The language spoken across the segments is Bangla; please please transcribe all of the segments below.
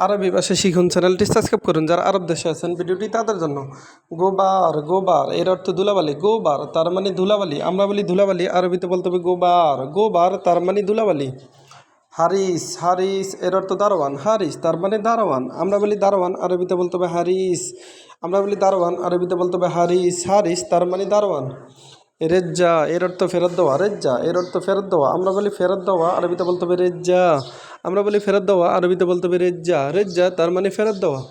আরবি ভাষা শিখুন, চ্যানেলটি সাবস্ক্রাইব করুন। যারা আরব দেশে আছেন, ভিডিওটি তাদের জন্য। গোবার গোবার, এর অর্থ ধুলাবালি। গোবার, তার মানে ধুলাবালি। আমরা বলি ধুলাবালি, আরবিতে বলতে হবে গোবার। গোবার, তার মানে ধুলাবালি। হারিস হারিস, এর অর্থ দারোয়ান। হারিস, তার মানে দারোয়ান। আমরা বলি দারোয়ান, আরবিতে বলতে হবে হারিস। আমরা বলি দারোয়ান, আরবিতে বলতে হবে হারিস। হারিস, তার মানে দারোয়ান। রেজ্জা, এর অর্থ ফেরত দেওয়া। রেজ্জা, এর অর্থ ফেরত দেওয়া। আমরা বলি ফেরত দেওয়া, আরবিতে বলতে হবে রেজ্জা। আমরা বলি ফেরত দেওয়া, আরবিতে বলতে হবে রেজ্জা। রেজ্জা তার মানে ফেরত দেওয়া।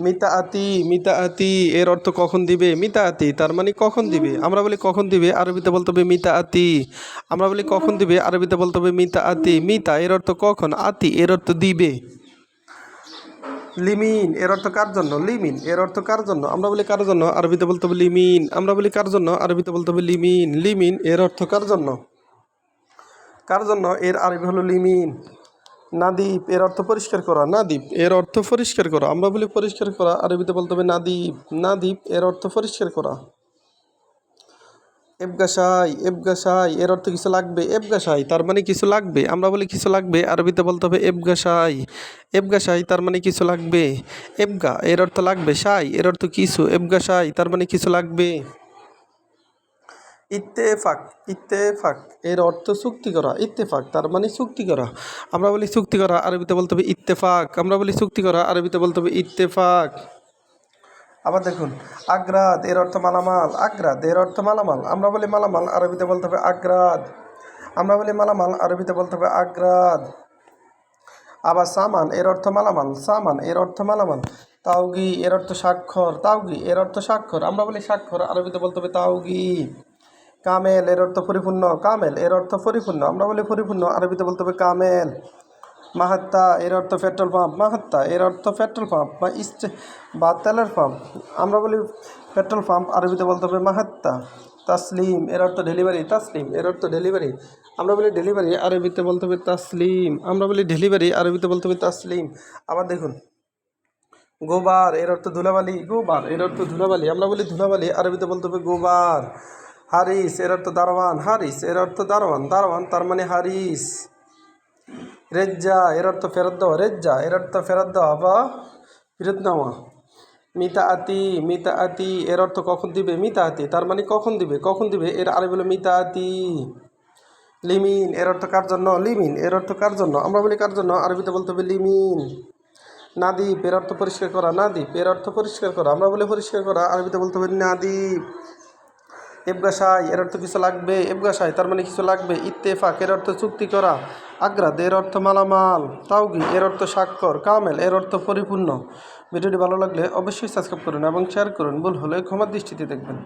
মিতা আতি মিতা আতি এর অর্থ কখন দিবে? মিতা আতি তার মানে কখন দিবে? আমরা বলি কখন দিবে? আরবিতে বলতে হবে মিতা আতি আমরা বলি কখন দিবে? আরবিতে বলতে হবে মিতা আতি মিতা, এর অর্থ কখন? আতি, এর অর্থ দিবে। লিমিন, এর অর্থ কার জন্য? লিমিন, এর অর্থ কার জন্য? আমরা বলি কার জন্য? আরবিতে বলতে হবে লিমিন। আমরা বলি কার জন্য? আরবিতে বলতে হবে লিমিন। লিমিন, এর অর্থ কার জন্য? কার জন্য? এর আরবি হলো লিমিন। নাদীপ এর অর্থ পরিষ্কার করা। নাদীপ এর অর্থ পরিষ্কার করা। আমরা বলি পরিষ্কার করা, আরবিতে বলতে হবে নাদীপ নাদীপ এর অর্থ পরিষ্কার করা। এবগাসাই এবগাসাই এর অর্থ কিছু লাগবে। এবগাসাই তার মানে কিছু লাগবে। আমরা বলি কিছু লাগবে, আরবিতে বলতে হবে এবগাসাই এবগাসাই তার মানে কিছু লাগবে। এবগা এর অর্থ লাগবে। সাই, এর অর্থ কিছু। এবগাসাই তার মানে কিছু লাগবে। ইত্তেফাক ইত্তেফাক, এর অর্থ চুক্তি করা, ইত্তেফাক, তার মানে চুক্তি করা। আমরা বলি চুক্তি করা, আরবিতে বলতে হবে ইত্তেফাক। আমরা বলি চুক্তি করা, আরবিতে বলতে হবে ইত্তেফাক। আবার দেখুন, আগ্রাদ, এর অর্থ মালামাল, আগ্রাদ, এর অর্থ মালামাল। আমরা বলি মালামাল, আরবিতে বলতে হবে আগ্রাদ। আমরা বলি মালামাল, আরবিতে বলতে হবে আগ্রাদ। আবার সামান, এর অর্থ মালামাল, সামান, এর অর্থ মালামাল। তাওগি, এর অর্থ স্বাক্ষর, তাওগি, এর অর্থ স্বাক্ষর। আমরা বলি স্বাক্ষর, আরবিতে বলতে হবে তাওগি। কামেল, এর অর্থ পরিপূর্ণ, কামেল, এর অর্থ পরিপূর্ণ। আমরা বলি পরিপূর্ণ, আরবিতে বলতে হবে কামেল। মাহাত্তা, এর অর্থ পেট্রোল পাম্প। মাহাত্তা, এর অর্থ পেট্রোল পাম্প বা ইস্ট বা তেলের পাম্প। আমরা বলি পেট্রোল পাম্প, আরবিতে বলতে হবে মাহাত্তা। তাসলিম, এর অর্থ ডেলিভারি, তাসলিম, এর অর্থ ডেলিভারি। আমরা বলি ডেলিভারি, আরবিতে বলতে হবে তাসলিম। আমরা বলি ডেলিভারি, আরবিতে বলতে হবে তাসলিম। আবার দেখুন, গোবার, এর অর্থ ধুলাবালি, গোবার, এর অর্থ ধুলাবালি। আমরা বলি ধুলাবালি, আরবিতে বলতে হবে গোবার। হারিস, এর অর্থ দারোয়ান। হারিস, এর অর্থ দারোয়ান। দারোয়ান তার মানে হারিস। রেজ্জা, এর অর্থ ফেরত দেওয়া। রেজ্জা, এর অর্থ ফেরত দেওয়া বা ফেরত নেওয়া। মিতা আতি মিতা আতি এর অর্থ কখন দিবে? মিতা আতি তার মানে কখন দিবে? কখন দিবে? এর আরবি হলো মিতা আতি লিমিন, এর অর্থ কার জন্য? লিমিন, এর অর্থ কার জন্য? আমরা বলি কার জন্য? আরবিতে বলতে হবে লিমিন। নাদীপ এর অর্থ পরিষ্কার করা। নাদীপ এর অর্থ পরিষ্কার করা। আমরা বলি পরিষ্কার করা। আরবিতে বলতে হবে নাদীপ এবগাসাই এর অর্থ কিছু লাগবে? এবগাসাই তার মানে কিছু লাগবে? ইত্তেফাক, এর অর্থ চুক্তি করা। আগ্রাদ, এর অর্থ মালামাল। তাওগি, এর অর্থ স্বাক্ষর। কামেল, এর অর্থ পরিপূর্ণ। ভিডিওটি ভালো লাগলে অবশ্যই সাবস্ক্রাইব করুন এবং শেয়ার করুন। ভুল হলে ক্ষমার দৃষ্টিতে দেখবেন।